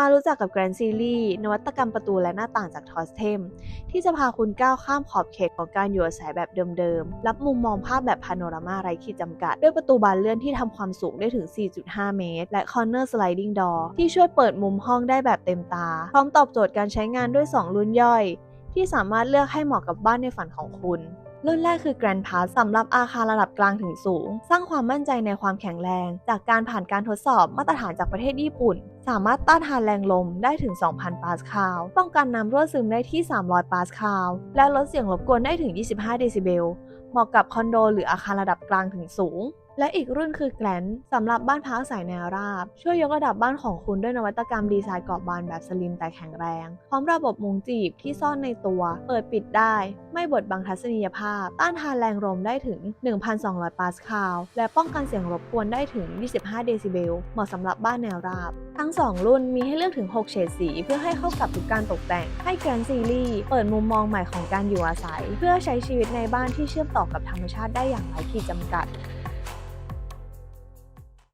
มารู้จักกับ Grand Series นวัตกรรมประตูและหน้าต่างจากทอสเทมที่จะพาคุณก้าวข้ามขอบเขตของการอยู่อาศัยแบบเดิมๆ รับมุมมองภาพแบบพาโนรามาไร้ขีดจำกัด ด้วยประตูบานเลื่อนที่ทำความสูงได้ถึง 4.5 เมตร และ Corner Sliding Door ที่ช่วยเปิดมุมห้องได้แบบเต็มตา พร้อมตอบโจทย์การใช้งานด้วย 2 รุ่นย่อย ที่สามารถเลือกให้เหมาะกับบ้านในฝันของคุณ รุ่นแรกคือ Grand Pass สำหรับอาคารระดับกลางถึงสูง สร้างความมั่นใจในความแข็งแรง จากการผ่านการทดสอบมาตรฐานจากประเทศญี่ปุ่น สามารถต้านทานแรงลมได้ถึง 2,000 ปาสคาล ป้องกันน้ำรั่วซึมได้ที่ 300 ปาสคาล และลดเสียงรบกวนได้ถึง 25 เดซิเบล เหมาะกับคอนโด หรืออาคารระดับกลางถึงสูง และอีกรุ่นคือแกลนสำหรับบ้านพักอายแนวราบ ช่วยยกระดับบ้านของคุณด้วยนวัตกรรมดีไซน์กรอบบานแบบสลิมแต่แข็งแรง พร้อมระบบมุงจีบที่ซ่อนในตัว เปิดปิดได้ ไม่บดบังทัศนียภาพ ต้านทานแรงลมได้ถึง 1,200 ปาสคาล และป้องกันเสียงรบกวนได้ถึง 25 เดซิเบล เหมาะสำหรับบ้านแนวราบ ทั้ง 2 รุ่นมีให้เลือกถึง 6 เฉดสี เพื่อให้เข้ากับทุกการตกแต่ง ให้แกรนซีรีส์เปิดมุมมองใหม่ของการอยู่อาศัย เพื่อใช้ชีวิตในบ้านที่เชื่อมต่อกับธรรมชาติได้อย่างไร้ขีดจำกัด